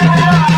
Yeah.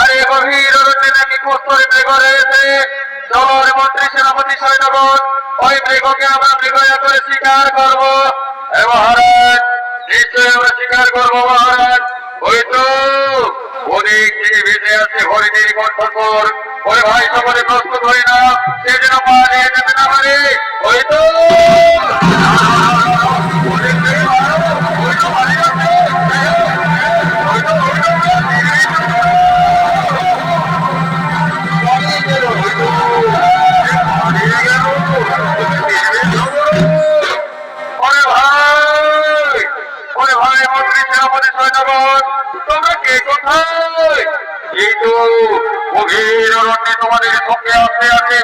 আরে গভীর অরণ্যে নাকি কস্তরে মৃগ রয়েছে। চলো রে মন্ত্রী সেনাপতি সৈন্যগণ, ওই মৃগকে আমরা মৃগয়া করে স্বীকার করব। মহারাজ, নিশ্চয়ই আমরা স্বীকার করব মহারাজ। ওই তো অনেক দিকে বেঁচে আছে হরিণীর কণ্ঠস্বর। ওরে ভাই, সকলে প্রস্তুত হই না সে যেন পালিয়ে যেতে না পারে কে তোমাদের সঙ্গে আসতে আছে।